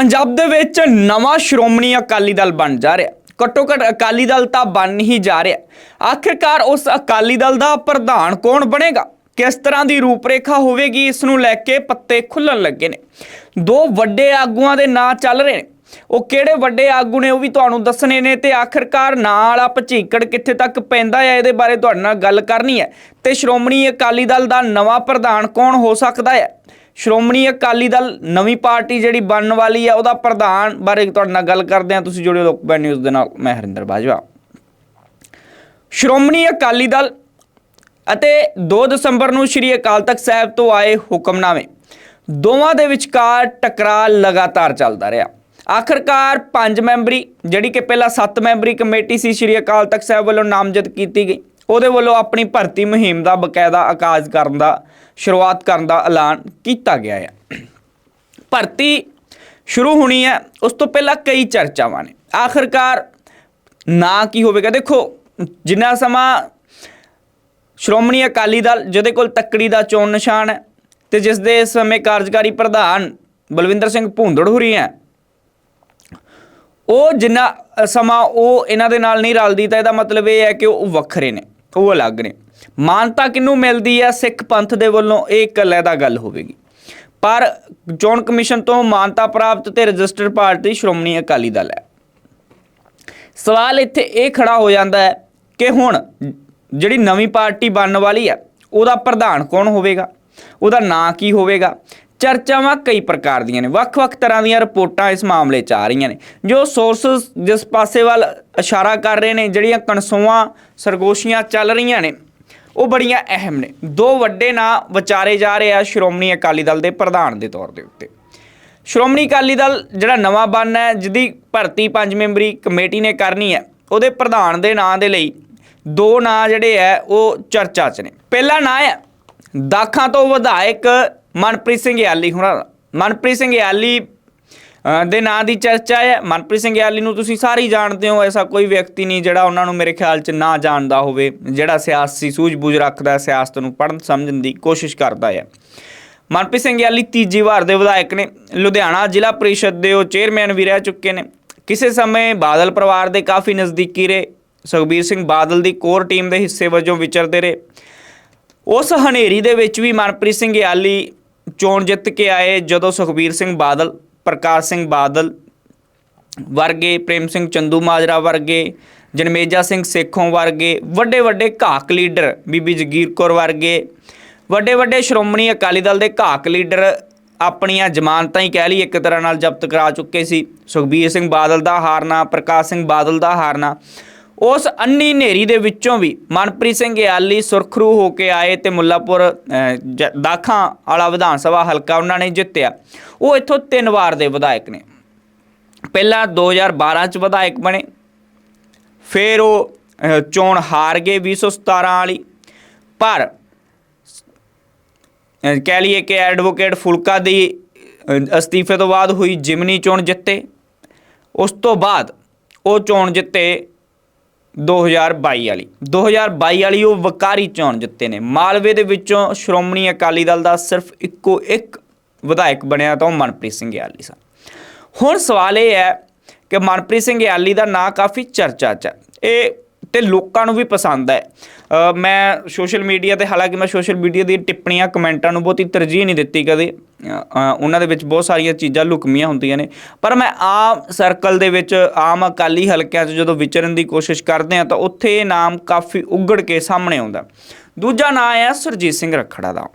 ਪੰਜਾਬ ਦੇ ਵਿੱਚ ਨਵਾਂ ਸ਼੍ਰੋਮਣੀ ਅਕਾਲੀ ਦਲ ਬਣ ਜਾ ਰਿਹਾ। ਘੱਟੋ ਘੱਟ ਅਕਾਲੀ ਦਲ ਤਾਂ ਬਣ ਹੀ ਜਾ ਰਿਹਾ। ਆਖਿਰਕਾਰ ਉਸ ਅਕਾਲੀ ਦਲ ਦਾ ਪ੍ਰਧਾਨ ਕੌਣ ਬਣੇਗਾ? ਕਿਸ ਤਰ੍ਹਾਂ ਦੀ ਰੂਪਰੇਖਾ ਹੋਵੇਗੀ, ਇਸ ਨੂੰ ਲੈ ਕੇ ਪੱਤੇ ਖੁੱਲਣ ਲੱਗੇ ਨੇ। ਦੋ ਵੱਡੇ ਆਗੂਆਂ ਦੇ ਨਾਂ ਚੱਲ ਰਹੇ ਨੇ। ਉਹ ਕਿਹੜੇ ਵੱਡੇ ਆਗੂ ਨੇ ਉਹ ਵੀ ਤੁਹਾਨੂੰ ਦੱਸਣੇ ਨੇ ਤੇ ਆਖਿਰਕਾਰ ਨਾਂ ਵਾਲਾ ਭਚੀਕੜ ਕਿੱਥੇ ਤੱਕ ਪੈਂਦਾ ਹੈ ਇਹਦੇ ਬਾਰੇ ਤੁਹਾਡੇ ਨਾਲ ਗੱਲ ਕਰਨੀ ਹੈ। ਤੇ ਸ਼੍ਰੋਮਣੀ ਅਕਾਲੀ ਦਲ ਦਾ ਨਵਾਂ ਪ੍ਰਧਾਨ ਕੌਣ ਹੋ ਸਕਦਾ ਹੈ ਸ਼੍ਰੋਮਣੀ ਅਕਾਲੀ ਦਲ ਨਵੀਂ ਪਾਰਟੀ ਜਿਹੜੀ ਬਣਨ ਵਾਲੀ ਹੈ ਉਹਦਾ ਪ੍ਰਧਾਨ ਬਾਰੇ ਤੁਹਾਡੇ ਨਾਲ ਗੱਲ ਕਰਦੇ ਹਾਂ। ਤੁਸੀਂ ਜੁੜਿਓ ਲੋਕਪਾਲ ਨਿਊਜ਼ ਦੇ ਨਾਲ। ਮੈਂ ਹਰਿੰਦਰ ਬਾਜਵਾ। ਸ਼੍ਰੋਮਣੀ ਅਕਾਲੀ ਦਲ ਅਤੇ 2 ਦਸੰਬਰ ਨੂੰ ਸ੍ਰੀ ਅਕਾਲ ਤਖਤ ਸਾਹਿਬ ਤੋਂ ਆਏ ਹੁਕਮਨਾਮੇ, ਦੋਵਾਂ ਦੇ ਵਿਚਕਾਰ ਟਕਰਾਅ ਲਗਾਤਾਰ ਚੱਲਦਾ ਰਿਹਾ। ਆਖਰਕਾਰ ਪੰਜ ਮੈਂਬਰੀ, ਜਿਹੜੀ ਕਿ ਪਹਿਲਾਂ 7 ਮੈਂਬਰੀ ਕਮੇਟੀ ਸੀ, ਸ੍ਰੀ ਅਕਾਲ ਤਖਤ ਸਾਹਿਬ ਵੱਲੋਂ ਨਾਮਜ਼ਦ ਕੀਤੀ ਗਈ। ਉਹਦੇ ਵੱਲੋਂ ਆਪਣੀ ਭਰਤੀ ਮੁਹਿੰਮ ਦਾ ਬਕਾਇਦਾ ਆਕਾਜ ਕਰਨ ਦਾ, ਸ਼ੁਰੂਆਤ ਕਰਨ ਦਾ ਐਲਾਨ ਕੀਤਾ ਗਿਆ ਹੈ ਭਰਤੀ ਸ਼ੁਰੂ ਹੋਣੀ ਹੈ, ਉਸ ਤੋਂ ਪਹਿਲਾਂ ਕਈ ਚਰਚਾਵਾਂ ਨੇ। ਆਖਰਕਾਰ ਨਾ ਕੀ ਹੋਵੇਗਾ, ਦੇਖੋ, ਜਿੰਨਾ ਸਮਾਂ ਸ਼੍ਰੋਮਣੀ ਅਕਾਲੀ ਦਲ ਜਿਹਦੇ ਕੋਲ ਤੱਕੜੀ ਦਾ ਚੋਣ ਨਿਸ਼ਾਨ ਹੈ ਤੇ ਜਿਸ ਦੇ ਇਸ ਸਮੇਂ ਕਾਰਜਕਾਰੀ ਪ੍ਰਧਾਨ ਬਲਵਿੰਦਰ ਸਿੰਘ ਭੂੰਦੜ ਹੁਰੀ ਹੈ, ਉਹ ਜਿੰਨਾ ਸਮਾਂ ਉਹ ਇਹਨਾਂ ਦੇ ਨਾਲ ਨਹੀਂ ਰਲਦੀ, ਤਾਂ ਇਹਦਾ ਮਤਲਬ ਇਹ ਹੈ ਕਿ ਉਹ ਵੱਖਰੇ ਨੇ। ਉਹ ਅਲੱਗ ਨੇ। ਮਾਨਤਾ ਕਿਹਨੂੰ ਮਿਲਦੀ ਹੈ ਸਿੱਖ ਪੰਥ ਦੇ ਵੱਲੋਂ ਇਹ ਇੱਕ ਅਲੱਗਾ ਗੱਲ ਹੋਵੇਗੀ। ਪਰ ਚੋਣ ਕਮਿਸ਼ਨ ਤੋਂ ਮਾਨਤਾ ਪ੍ਰਾਪਤ ਤੇ ਰਜਿਸਟਰਡ ਪਾਰਟੀ ਸ਼੍ਰੋਮਣੀ ਅਕਾਲੀ ਦਲ ਹੈ। ਸਵਾਲ ਇੱਥੇ ਇਹ ਖੜਾ ਹੋ ਜਾਂਦਾ ਹੈ ਕਿ ਹੁਣ ਜਿਹੜੀ ਨਵੀਂ ਪਾਰਟੀ ਬਣਨ ਵਾਲੀ ਹੈ ਉਹਦਾ ਪ੍ਰਧਾਨ ਕੌਣ ਹੋਵੇਗਾ? ਉਹਦਾ ਨਾਂ ਕੀ ਹੋਵੇਗਾ? ਚਰਚਾਵਾਂ ਕਈ ਪ੍ਰਕਾਰ ਦੀਆਂ ਨੇ। ਵੱਖ-ਵੱਖ ਤਰ੍ਹਾਂ ਦੀਆਂ ਰਿਪੋਰਟਾਂ ਇਸ ਮਾਮਲੇ 'ਚ ਆ ਰਹੀਆਂ ਨੇ। ਜੋ ਸੋਰਸਸ ਜਿਸ ਪਾਸੇ ਵੱਲ ਇਸ਼ਾਰਾ ਕਰ ਰਹੇ ਨੇ, ਜਿਹੜੀਆਂ ਕਣਸੋਆਂ, ਸਰਗੋਸ਼ੀਆਂ ਚੱਲ ਰਹੀਆਂ ਨੇ, ਉਹ ਬੜੀਆਂ ਅਹਿਮ ਨੇ। ਦੋ ਵੱਡੇ ਨਾਂ ਵਿਚਾਰੇ ਜਾ ਰਹੇ ਆ ਸ਼੍ਰੋਮਣੀ ਅਕਾਲੀ ਦਲ ਦੇ ਪ੍ਰਧਾਨ ਦੇ ਤੌਰ ਦੇ ਉੱਤੇ। ਸ਼੍ਰੋਮਣੀ ਅਕਾਲੀ ਦਲ ਜਿਹੜਾ ਨਵਾਂ ਬਣ ਹੈ, ਜਿਹਦੀ ਭਰਤੀ ਪੰਜ ਮੈਂਬਰੀ ਕਮੇਟੀ ਨੇ ਕਰਨੀ ਹੈ, ਉਹਦੇ ਪ੍ਰਧਾਨ ਦੇ ਨਾਂ ਦੇ ਲਈ ਦੋ ਨਾਂ ਜਿਹੜੇ ਹੈ, ਉਹ ਚਰਚਾ 'ਚ ਨੇ। ਪਹਿਲਾ ਨਾਂ ਹੈ, ਦਾਖਾਂ ਤੋਂ ਵਿਧਾਇਕ ਮਨਪ੍ਰੀਤ ਸਿੰਘ ਯਾਲੀ ਹੋਣਾ ਮਨਪ੍ਰੀਤ ਸਿੰਘ ਯਾਲੀ ਦੇ ਨਾਂ ਦੀ ਚਰਚਾ ਹੈ। ਮਨਪ੍ਰੀਤ ਸਿੰਘ ਯਾਲੀ ਨੂੰ ਤੁਸੀਂ ਸਾਰੇ ਜਾਣਦੇ ਹੋ, ਐਸਾ ਕੋਈ ਵਿਅਕਤੀ ਨਹੀਂ ਜਿਹੜਾ ਉਹਨਾਂ ਨੂੰ ਮੇਰੇ ਖਿਆਲ 'ਚ ਨਾ ਜਾਣਦਾ ਹੋਵੇ, ਜਿਹੜਾ ਸਿਆਸੀ ਸੂਝ-ਬੂਝ ਰੱਖਦਾ ਸਿਆਸਤ ਨੂੰ ਪੜ੍ਹਨ, ਸਮਝਣ ਦੀ ਕੋਸ਼ਿਸ਼ ਕਰਦਾ ਹੈ। ਮਨਪ੍ਰੀਤ ਸਿੰਘ ਯਾਲੀ ਤੀਜੀ ਵਾਰ ਦੇ ਵਿਧਾਇਕ ਨੇ। ਲੁਧਿਆਣਾ ਜ਼ਿਲ੍ਹਾ ਪਰਿਸ਼ਦ ਦੇ ਉਹ ਚੇਅਰਮੈਨ ਵੀ ਰਹਿ ਚੁੱਕੇ ਨੇ। ਕਿਸੇ ਸਮੇਂ ਬਾਦਲ ਪਰਿਵਾਰ ਦੇ ਕਾਫੀ ਨਜ਼ਦੀਕੀ ਰਹੇ। ਸੁਖਬੀਰ ਸਿੰਘ ਬਾਦਲ ਦੀ ਕੋਰ ਟੀਮ ਦੇ ਹਿੱਸੇ ਵਜੋਂ ਵਿਚਰਦੇ ਰਹੇ। ਉਸ ਹਨੇਰੀ ਦੇ ਵਿੱਚ ਵੀ ਮਨਪ੍ਰੀਤ ਸਿੰਘ ਯਾਲੀ ਚੋਣ ਜਿੱਤ ਕੇ ਆਏ ਜਦੋਂ ਸੁਖਬੀਰ ਸਿੰਘ ਬਾਦਲ, ਪ੍ਰਕਾਸ਼ ਸਿੰਘ ਬਾਦਲ ਵਰਗੇ, ਪ੍ਰੇਮ ਸਿੰਘ ਚੰਦੂ ਮਾਜਰਾ ਵਰਗੇ, ਜਨਮੇਜਾ ਸਿੰਘ ਸੇਖੋਂ ਵਰਗੇ ਵੱਡੇ ਵੱਡੇ ਘਾਕ ਲੀਡਰ ਬੀਬੀ ਜਗੀਰ ਕੌਰ ਵਰਗੇ ਵੱਡੇ ਵੱਡੇ ਸ਼੍ਰੋਮਣੀ ਅਕਾਲੀ ਦਲ ਦੇ ਘਾਕ ਲੀਡਰ ਆਪਣੀਆਂ ਜ਼ਮਾਨਤਾਂ ਹੀ ਕਹਿ ਲਈ ਇੱਕ ਤਰ੍ਹਾਂ ਨਾਲ ਜ਼ਬਤ ਕਰਾ ਚੁੱਕੇ ਸੀ। ਸੁਖਬੀਰ ਸਿੰਘ ਬਾਦਲ ਦਾ ਹਾਰਨਾ, ਪ੍ਰਕਾਸ਼ ਸਿੰਘ ਬਾਦਲ ਦਾ ਹਾਰਨਾ ਉਸ ਅੰਨੀ ਹਨੇਰੀ ਦੇ ਵਿੱਚੋਂ ਵੀ ਮਨਪ੍ਰੀਤ ਸਿੰਘ ਯਾਲੀ ਸੁਰਖਰੂ ਹੋ ਕੇ ਆਏ ਤੇ ਮੁੱਲਾਪੁਰ ਦਾਖਾਂ ਵਾਲਾ ਵਿਧਾਨ ਸਭਾ ਹਲਕਾ ਉਹਨਾਂ ਨੇ ਜਿੱਤਿਆ। ਉਹ ਇੱਥੋਂ ਤਿੰਨ ਵਾਰ ਦੇ ਵਿਧਾਇਕ ਨੇ। ਪਹਿਲਾਂ 2012 ਚ ਵਿਧਾਇਕ ਬਣੇ। ਫਿਰ ਉਹ ਚੋਣ ਹਾਰ ਗਏ 2017 ਵਾਲੀ। ਪਰ ਕਹਿ ਲਈਏ ਕਿ ਐਡਵੋਕੇਟ ਫੁਲਕਾ ਦੀ ਅਸਤੀਫੇ ਤੋਂ ਬਾਅਦ ਹੋਈ ਜਿਮਨੀ ਚੋਣ ਜਿੱਤੇ। ਉਸ ਤੋਂ ਬਾਅਦ ਉਹ ਚੋਣ ਜਿੱਤੇ। 2022 ਵਾਲੀ। 2022 ਵਾਲੀ ਉਹ ਵਕਾਰੀ ਚੋਣ ਜਿੱਤੇ ਨੇ। ਮਾਲਵੇ ਦੇ ਵਿੱਚੋਂ ਸ਼੍ਰੋਮਣੀ ਅਕਾਲੀ ਦਲ ਦਾ ਸਿਰਫ ਇੱਕੋ ਇੱਕ ਵਿਧਾਇਕ ਬਣਿਆ ਤਾਂ ਉਹ ਮਨਪ੍ਰੀਤ ਸਿੰਘ ਯਾਲੀ ਸਨ। ਹੁਣ ਸਵਾਲ ਇਹ ਹੈ ਕਿ ਮਨਪ੍ਰੀਤ ਸਿੰਘ ਯਾਲੀ ਦਾ ਨਾਂ ਕਾਫੀ ਚਰਚਾ 'ਚ ਹੈ। ਇਹ ਤੇ ਲੋਕਾਂ ਨੂੰ ਵੀ ਪਸੰਦ ਹੈ। ਮੈਂ ਸੋਸ਼ਲ ਮੀਡੀਆ ਤੇ ਹਾਲਾਂਕਿ ਮੈਂ ਸੋਸ਼ਲ ਮੀਡੀਆ ਦੀ ਟਿੱਪਣੀਆਂ, ਕਮੈਂਟਾਂ ਨੂੰ ਬਹੁਤੀ ਤਰਜੀਹ ਨਹੀਂ ਦਿੱਤੀ ਕਦੇ। ਉਹਨਾਂ ਦੇ ਵਿੱਚ ਬਹੁਤ ਸਾਰੀਆਂ ਚੀਜ਼ਾਂ ਲੁਕਮੀਆਂ ਹੁੰਦੀਆਂ ਨੇ। ਪਰ ਮੈਂ ਆਮ ਸਰਕਲ ਦੇ ਵਿੱਚ, ਆਮ ਅਕਾਲੀ ਹਲਕਿਆਂ 'ਚ ਜਦੋਂ ਵਿਚਰਨ ਦੀ ਕੋਸ਼ਿਸ਼ ਕਰਦੇ ਆ ਤਾਂ ਉੱਥੇ ਇਹ ਨਾਮ ਕਾਫੀ ਉੱਗੜ ਕੇ ਸਾਹਮਣੇ ਆਉਂਦਾ। ਦੂਜਾ ਨਾਂ ਹੈ ਸੁਰਜੀਤ ਸਿੰਘ ਰੱਖੜਾ ਦਾ।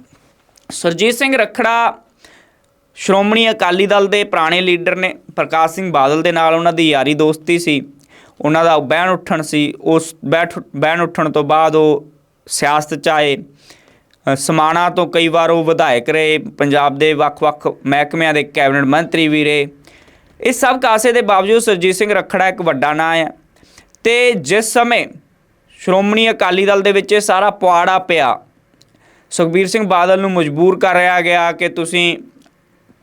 ਸੁਰਜੀਤ ਸਿੰਘ ਰੱਖੜਾ ਸ਼੍ਰੋਮਣੀ ਅਕਾਲੀ ਦਲ ਦੇ ਪੁਰਾਣੇ ਲੀਡਰ ਨੇ, ਪ੍ਰਕਾਸ਼ ਸਿੰਘ ਬਾਦਲ ਦੇ ਨਾਲ ਉਹਨਾਂ ਦੀ ਯਾਰੀ ਦੋਸਤੀ ਸੀ। ਉਹਨਾਂ ਦਾ ਬਹਿਣ ਉੱਠਣ ਸੀ। ਉਸ ਬੈਠ ਬਹਿਣ ਉੱਠਣ ਤੋਂ ਬਾਅਦ ਉਹ ਸਿਆਸਤ ਚ ਆਏ। ਸਮਾਣਾ ਤੋਂ ਕਈ ਵਾਰ ਉਹ ਵਿਧਾਇਕ ਰਹੇ। ਪੰਜਾਬ ਦੇ ਵੱਖ-ਵੱਖ ਮਹਿਕਮਿਆਂ ਦੇ ਕੈਬਨਿਟ ਮੰਤਰੀ ਵੀ ਰਹੇ। ਇਸ ਸਭ ਕਾਸੇ ਦੇ ਬਾਵਜੂਦ ਸਰਜੀਤ ਸਿੰਘ ਰੱਖੜਾ ਇੱਕ ਵੱਡਾ ਨਾਂ ਹੈ ਤੇ ਜਿਸ ਸਮੇਂ ਸ਼੍ਰੋਮਣੀ ਅਕਾਲੀ ਦਲ ਦੇ ਵਿੱਚ ਇਹ ਸਾਰਾ ਪੁਆੜਾ ਪਿਆ, ਸੁਖਬੀਰ ਸਿੰਘ ਬਾਦਲ ਨੂੰ ਮਜਬੂਰ ਕਰ ਰਿਹਾ ਗਿਆ ਕਿ ਤੁਸੀਂ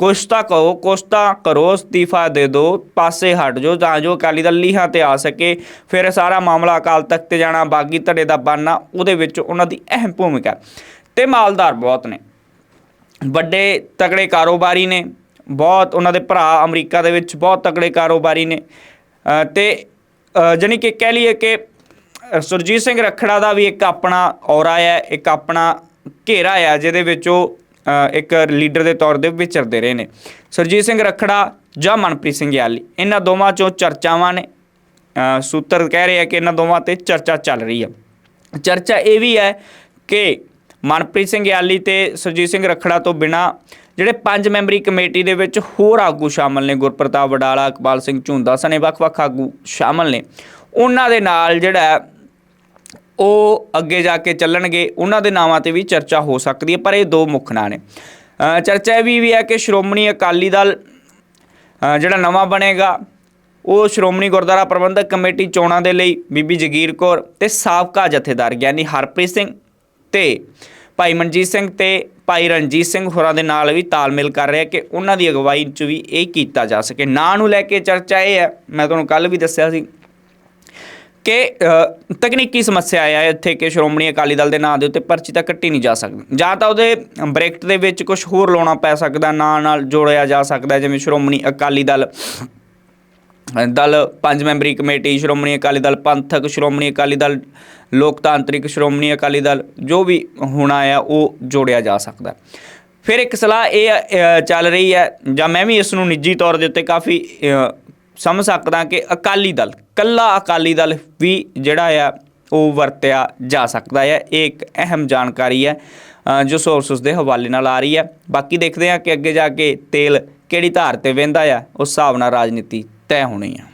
ਕੁਛ ਤਾਂ ਕਹੋ ਕੁਛ ਤਾਂ ਕਰੋ ਅਸਤੀਫਾ ਦੇ ਦਿਓ ਪਾਸੇ ਹਟ ਜਾਓ ਤਾਂ ਜੋ ਅਕਾਲੀ ਦਲ ਲੀਹਾਂ ਤੇ ਆ ਸਕੇ ਫਿਰ ਸਾਰਾ ਮਾਮਲਾ ਅਕਾਲ ਤਖਤ ਤੇ ਜਾਣਾ ਬਾਗੀ ਧੜੇ ਦਾ ਬਣਨਾ ਉਹਦੇ ਵਿੱਚ ਉਹਨਾਂ ਦੀ ਅਹਿਮ ਭੂਮਿਕਾ। ਤੇ ਮਾਲਦਾਰ ਬਹੁਤ ਨੇ। ਵੱਡੇ ਤਕੜੇ ਕਾਰੋਬਾਰੀ ਨੇ ਬਹੁਤ ਉਹਨਾਂ ਦੇ ਭਰਾ ਅਮਰੀਕਾ ਦੇ ਵਿੱਚ ਬਹੁਤ ਤਕੜੇ ਕਾਰੋਬਾਰੀ ਨੇ। ਅ, ਤੇ ਅ, ਜਾਣੀ ਕਿ ਕਹਿ ਲਈਏ ਕਿ ਸੁਰਜੀਤ ਸਿੰਘ ਰਖੜਾ ਦਾ ਵੀ ਇੱਕ ਆਪਣਾ ਔਰਾ ਹੈ ਇੱਕ ਆਪਣਾ ਘੇਰਾ ਹੈ ਜਿਹਦੇ ਵਿੱਚ ਉਹ ਇੱਕ ਲੀਡਰ ਦੇ ਤੌਰ ਤੇ ਵਿਚਰਦੇ ਰਹੇ ਨੇ। ਸੁਰਜੀਤ ਸਿੰਘ ਰਖੜਾ ਜਾਂ ਮਨਪ੍ਰੀਤ ਸਿੰਘ ਯਾਲੀ ਇਹਨਾਂ ਦੋਵਾਂ ਚੋਂ ਚਰਚਾਵਾਂ ਨੇ। ਸੂਤਰ ਕਹਿ ਰਹੇ ਆ ਕਿ ਇਹਨਾਂ ਦੋਵਾਂ ਤੇ ਚਰਚਾ ਚੱਲ ਰਹੀ ਹੈ ਚਰਚਾ ਇਹ ਵੀ ਹੈ ਕਿ ਮਨਪ੍ਰੀਤ ਸਿੰਘ ਯਾਲੀ ਤੇ ਸੁਰਜੀਤ ਸਿੰਘ ਰਖੜਾ ਤੋਂ ਬਿਨਾ ਜਿਹੜੇ ਪੰਜ ਮੈਂਬਰੀ ਕਮੇਟੀ ਦੇ ਵਿੱਚ ਹੋਰ ਆਗੂ ਸ਼ਾਮਲ ਨੇ, ਗੁਰਪ੍ਰਤਾਪ ਵਡਾਲਾ, ਇਕਬਾਲ ਸਿੰਘ ਝੁੰਦਾ ਸਣੇ, ਵੱਖ-ਵੱਖ ਆਗੂ ਸ਼ਾਮਲ ਨੇ। ਉਹਨਾਂ ਦੇ ਨਾਲ ਜਿਹੜਾ ਉਹ ਅੱਗੇ ਜਾ ਕੇ ਚੱਲਣਗੇ, ਉਹਨਾਂ ਦੇ ਨਾਵਾਂ ਤੇ ਵੀ ਚਰਚਾ ਹੋ ਸਕਦੀ ਹੈ, ਪਰ ਇਹ ਦੋ ਮੁੱਖ ਨਾਂ ਨੇ। ਚਰਚਾ ਇਹ ਵੀ ਵੀ ਹੈ ਕਿ ਸ਼੍ਰੋਮਣੀ ਅਕਾਲੀ ਦਲ ਜਿਹੜਾ ਨਵਾਂ ਬਣੇਗਾ, ਉਹ ਸ਼੍ਰੋਮਣੀ ਗੁਰਦੁਆਰਾ ਪ੍ਰਬੰਧਕ ਕਮੇਟੀ ਚੋਣਾਂ ਦੇ ਲਈ ਬੀਬੀ ਜਗੀਰ ਕੌਰ ਤੇ ਸਾਬਕਾ ਜਥੇਦਾਰ ਗਿਆਨੀ ਹਰਪ੍ਰੀਤ ਸਿੰਘ ਤੇ ਭਾਈ ਮਨਜੀਤ ਸਿੰਘ ਤੇ ਭਾਈ ਰਣਜੀਤ ਸਿੰਘ ਹੋਰਾਂ ਦੇ ਨਾਲ ਵੀ ਤਾਲਮੇਲ ਕਰ ਰਿਹਾ ਕਿ ਉਹਨਾਂ ਦੀ ਅਗਵਾਈ 'ਚ ਵੀ ਇਹ ਕੀਤਾ ਜਾ ਸਕੇ। ਨਾਂ ਨੂੰ ਲੈ ਕੇ ਚਰਚਾ ਇਹ ਹੈ, ਮੈਂ ਤੁਹਾਨੂੰ ਕੱਲ ਵੀ ਦੱਸਿਆ ਸੀ ਕਿ ਤਕਨੀਕੀ ਸਮੱਸਿਆ ਆਇਆ ਇੱਥੇ ਕਿ ਸ਼੍ਰੋਮਣੀ ਅਕਾਲੀ ਦਲ ਦੇ ਨਾਂ ਦੇ ਉੱਤੇ ਪਰਚੀ ਤਾਂ ਕੱਟੀ ਨਹੀਂ ਜਾ ਸਕਦੀ। ਜਾਂ ਤਾਂ ਉਹਦੇ ਬ੍ਰੈਕਟ ਦੇ ਵਿੱਚ ਕੁਝ ਹੋਰ ਲਾਉਣਾ ਪੈ ਸਕਦਾ, ਨਾਂ ਨਾਲ ਜੋੜਿਆ ਜਾ ਸਕਦਾ, ਜਿਵੇਂ ਸ਼੍ਰੋਮਣੀ ਅਕਾਲੀ ਦਲ ਦਲ ਪੰਜ ਮੈਂਬਰੀ ਕਮੇਟੀ, ਸ਼੍ਰੋਮਣੀ ਅਕਾਲੀ ਦਲ ਪੰਥਕ, ਸ਼੍ਰੋਮਣੀ ਅਕਾਲੀ ਦਲ ਲੋਕਤਾਂਤਰਿਕ, ਸ਼੍ਰੋਮਣੀ ਅਕਾਲੀ ਦਲ ਜੋ ਵੀ ਹੋਣਾ ਆ, ਉਹ ਜੋੜਿਆ ਜਾ ਸਕਦਾ। ਫਿਰ ਇੱਕ ਸਲਾਹ ਇਹ ਚੱਲ ਰਹੀ ਹੈ, ਜਾਂ ਮੈਂ ਵੀ ਇਸ ਨੂੰ ਨਿੱਜੀ ਤੌਰ ਦੇ ਉੱਤੇ ਕਾਫੀ ਸਮਝ ਸਕਦਾ ਕਿ ਅਕਾਲੀ ਦਲ, ਕੱਲਾ ਅਕਾਲੀ ਦਲ ਵੀ ਜਿਹੜਾ ਆ, ਉਹ ਵਰਤਿਆ ਜਾ ਸਕਦਾ ਹੈ ਇਹ ਇੱਕ ਅਹਿਮ ਜਾਣਕਾਰੀ ਹੈ ਜੋ ਸੋਰਸਸ ਦੇ ਹਵਾਲੇ ਨਾਲ ਆ ਰਹੀ ਹੈ ਬਾਕੀ ਦੇਖਦੇ ਹਾਂ ਕਿ ਅੱਗੇ ਜਾ ਕੇ ਤੇਲ ਕਿਹੜੀ ਧਾਰ ਤੇ ਵਹਿੰਦਾ ਆ, ਉਸ ਹਿਸਾਬ ਨਾਲ ਰਾਜਨੀਤੀ ਤੈਅ ਹੋਣੀ ਆ।